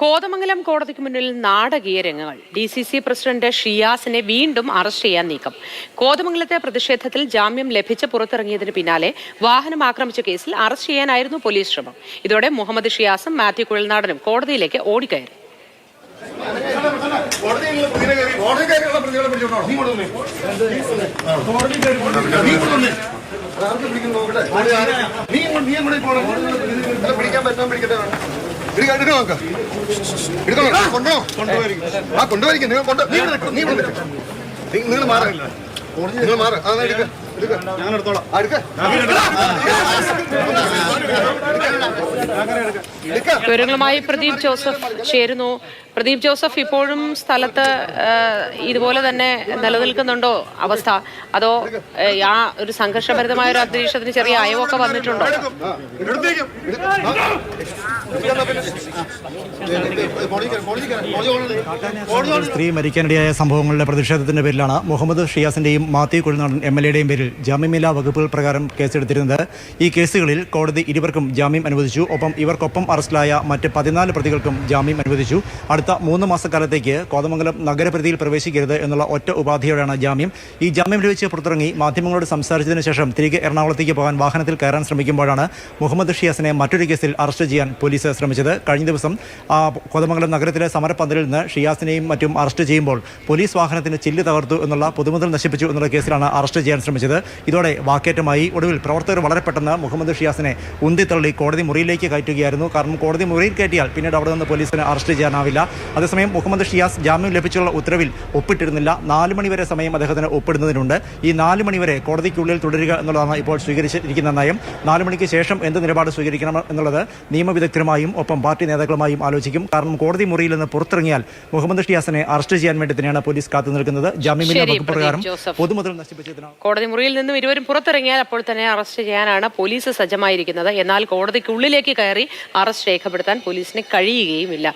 കോതമംഗലം കോടതിക്ക് മുന്നിൽ നാടകീയ രംഗങ്ങൾ. ഡി സി സി പ്രസിഡന്റ് ഷിയാസിനെ വീണ്ടും അറസ്റ്റ് ചെയ്യാൻ നീക്കം. കോതമംഗലത്തെ പ്രതിഷേധത്തിൽ ജാമ്യം ലഭിച്ച് പുറത്തിറങ്ങിയതിന് പിന്നാലെ വാഹനം ആക്രമിച്ച കേസിൽ അറസ്റ്റ് ചെയ്യാനായിരുന്നു പോലീസ് ശ്രമം. ഇതോടെ മുഹമ്മദ് ഷിയാസും മാത്യു കുഴൽനാടനും കോടതിയിലേക്ക് ഓടിക്കയറി. പിടിക്കാൻ പറ്റാൻ പിടിക്കട്ടെ. നിങ്ങൾ. നീ- നിങ്ങൾ മാറ. നിങ്ങൾ മാറ. ആ എടുക്ക എടുക്ക. ഞാൻ എടുത്തോളാം എടുക്ക. വിവരങ്ങളുമായി പ്രദീപ് ജോസഫ് ചേരുന്നു. പ്രദീപ് ജോസഫ് ഇപ്പോഴും സ്ഥലത്ത് ഇതുപോലെ തന്നെ നിലനിൽക്കുന്നുണ്ടോ അവസ്ഥ? അതോ ആ, ഒരു സംഘർഷഭരിതമായ ഒരു അന്തരീക്ഷത്തിന് ചെറിയ അയവൊക്കെ വന്നിട്ടുണ്ടോ? സ്ത്രീ മരിക്കാനിടയായ സംഭവങ്ങളുടെ പ്രതിഷേധത്തിന്റെ പേരിലാണ് മുഹമ്മദ് ഷിയാസിന്റെയും മാത്യു കുഴിനാടൻ എം എൽ എയുടെയും പേരിൽ ജാമ്യമില്ലാ വകുപ്പുകൾ പ്രകാരം കേസെടുത്തിരുന്നത്. ഈ കേസുകളിൽ കോടതി ഇരുവർക്കും ജാമ്യം അനുവദിച്ചു. ഒപ്പം ഇവർക്കൊപ്പം അറസ്റ്റിലായ മറ്റ് പതിനാല് പ്രതികൾക്കും ജാമ്യം അനുവദിച്ചു. അടുത്ത മൂന്ന് മാസക്കാലത്തേക്ക് കോതമംഗലം നഗരപരിധിയിൽ പ്രവേശിക്കരുത് എന്നുള്ള ഒറ്റ ഉപാധിയോടെയാണ് ജാമ്യം. ഈ ജാമ്യം ലഭിച്ച് പുറത്തിറങ്ങി മാധ്യമങ്ങളോട് സംസാരിച്ചതിന് ശേഷം തിരികെ എറണാകുളത്തേക്ക് പോകാൻ വാഹനത്തിൽ കയറാൻ ശ്രമിക്കുമ്പോഴാണ് മുഹമ്മദ് ഷിയാസിനെ മറ്റൊരു കേസിൽ അറസ്റ്റ് ചെയ്യാൻ പോലീസ് ശ്രമിച്ചത്. കഴിഞ്ഞ ദിവസം ആ, കോതമംഗലം നഗരത്തിലെ സമരപ്പന്തലിൽ നിന്ന് ഷിയാസിനെയും മറ്റും അറസ്റ്റ് ചെയ്യുമ്പോൾ പോലീസ് വാഹനത്തിന് ചില്ല് തകർത്തു എന്നുള്ള പൊതുമുതൽ നശിപ്പിച്ചു എന്നുള്ള കേസിലാണ് അറസ്റ്റ് ചെയ്യാൻ ശ്രമിച്ചത്. ഇതോടെ വാക്കേറ്റമായി ഒടുവിൽ പ്രവർത്തകർ വളരെ പെട്ടെന്ന് മുഹമ്മദ് ഷിയാസിനെ ഉന്തിത്തള്ളി കോടതി മുറിയിലേക്ക് കയറ്റുകയായിരുന്നു. കാരണം കോടതി മുറിയിൽ കയറ്റിയാൽ പിന്നീട് അവിടെ നിന്ന് പോലീസിന് അറസ്റ്റ് ചെയ്യാനാവില്ല. അതേസമയം മുഹമ്മദ് ഷിയാസ് ജാമ്യം ലഭിച്ചുള്ള ഉത്തരവിൽ ഒപ്പിട്ടിരുന്നില്ല. നാല് മണിവരെ സമയം അദ്ദേഹത്തിന് ഒപ്പിടുന്നതിനുണ്ട്. ഈ നാല് മണിവരെ കോടതിക്കുള്ളിൽ തുടരുക എന്നുള്ളതാണ് ഇപ്പോൾ സ്വീകരിച്ചിരിക്കുന്ന നയം. നാല് മണിക്ക് ശേഷം എന്ത് നിലപാട് സ്വീകരിക്കണം എന്നുള്ളത് നിയമവിദഗ്ധരുമായും ഒപ്പം പാർട്ടി നേതാക്കളുമായും ആലോചിക്കും. കാരണം കോടതി മുറിയിൽ നിന്ന് പുറത്തിറങ്ങിയാൽ മുഹമ്മദ് ഷിയാസിനെ അറസ്റ്റ് ചെയ്യാൻ വേണ്ടി തന്നെയാണ് പോലീസ് കാത്തു നിൽക്കുന്നത്. ജാമ്യമില്ലാ വകുപ്പ് പ്രകാരം. പൊതുമുതൽ നശിപ്പിച്ചതിനാണ്. കോടതി മുറിയിൽ നിന്നും ഇരുവരും പുറത്തിറങ്ങിയാൽ അപ്പോൾ തന്നെ അറസ്റ്റ് ചെയ്യാനാണ് പോലീസ് സജ്ജമായിരിക്കുന്നത്. എന്നാൽ കോടതിക്കുള്ളിലേക്ക് കയറി അറസ്റ്റ് രേഖപ്പെടുത്താൻ പോലീസിന് കഴിയുകയുമില്ല.